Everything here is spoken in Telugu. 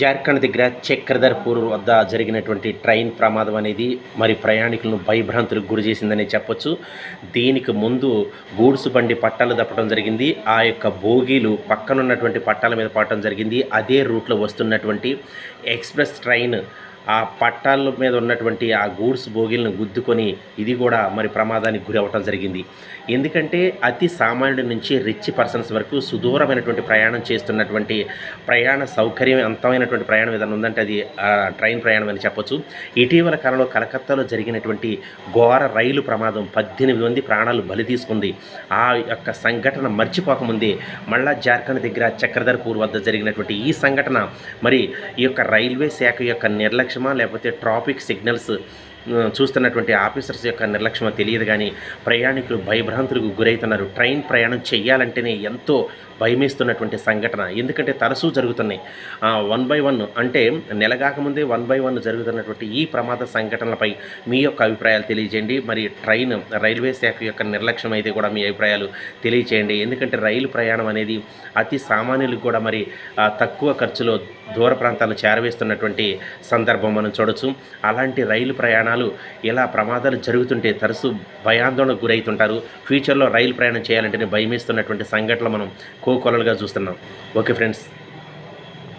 జార్ఖండ్ దగ్గర చక్రధర్పూర్ వద్ద జరిగినటువంటి ట్రైన్ ప్రమాదం అనేది మరి ప్రయాణికులను భయభ్రాంతులకు గురి చేసిందని చెప్పొచ్చు. దీనికి ముందు గూడ్స్ బండి పట్టాలు తప్పడం జరిగింది. ఆ యొక్క బోగీలు పక్కనున్నటువంటి పట్టాల మీద పడటం జరిగింది. అదే రూట్లో వస్తున్నటువంటి ఎక్స్ప్రెస్ ట్రైన్ ఆ పట్టాల మీద ఉన్నటువంటి ఆ గూడ్స్ బోగిల్ని గుద్దుకొని ఇది కూడా మరి ప్రమాదానికి గురి అవ్వటం జరిగింది. ఎందుకంటే అతి సామాన్యుడి నుంచి రిచ్ పర్సన్స్ వరకు సుదూరమైనటువంటి ప్రయాణం చేస్తున్నటువంటి ప్రయాణ సౌకర్యం అంతమైనటువంటి ప్రయాణం ఏదైనా ఉందంటే అది ట్రైన్ ప్రయాణం అని చెప్పొచ్చు. ఇటీవల కాలంలో కలకత్తాలో జరిగినటువంటి ఘోర రైలు ప్రమాదం పద్దెనిమిది మంది ప్రాణాలు బలి తీసుకుంది. ఆ యొక్క సంఘటన మర్చిపోకముందే మళ్ళా జార్ఖండ్ దగ్గర చక్రధర్పూర్ వద్ద జరిగినటువంటి ఈ సంఘటన మరి ఈ యొక్క రైల్వే శాఖ యొక్క నిర్లక్ష్యమా? లేకపోతే ట్రాఫిక్ సిగ్నల్స్ చూస్తున్నటువంటి ఆఫీసర్స్ యొక్క నిర్లక్ష్యమో తెలియదు కానీ ప్రయాణికులు భయభ్రాంతులకు గురవుతున్నారు ట్రైన్ ప్రయాణం చేయాలంటేనే ఎంతో భయమేస్తున్నటువంటి సంఘటన. ఎందుకంటే తరచూ జరుగుతున్నాయి. వన్ బై వన్ అంటే నెలగాకముందే వన్ బై వన్ జరుగుతున్నటువంటి ఈ ప్రమాద సంఘటనలపై మీ యొక్క అభిప్రాయాలు తెలియజేయండి. మరి ట్రైన్ రైల్వే శాఖ యొక్క నిర్లక్ష్యం అయితే కూడా మీ అభిప్రాయాలు తెలియచేయండి. ఎందుకంటే రైలు ప్రయాణం అనేది అతి సామాన్యులకు కూడా మరి తక్కువ ఖర్చులో దూర ప్రాంతాలను చేరవేస్తున్నటువంటి సందర్భం మనం చూడొచ్చు. అలాంటి రైలు ప్రయాణాలు ఇలా ప్రమాదాలు జరుగుతుంటే తరచు భయాందోళనకు గురవుతుంటారు. ఫ్యూచర్లో రైలు ప్రయాణం చేయాలంటేనే భయమేస్తున్నటువంటి సంఘటనలు మనం కోకొలలుగా చూస్తున్నాం. Okay friends.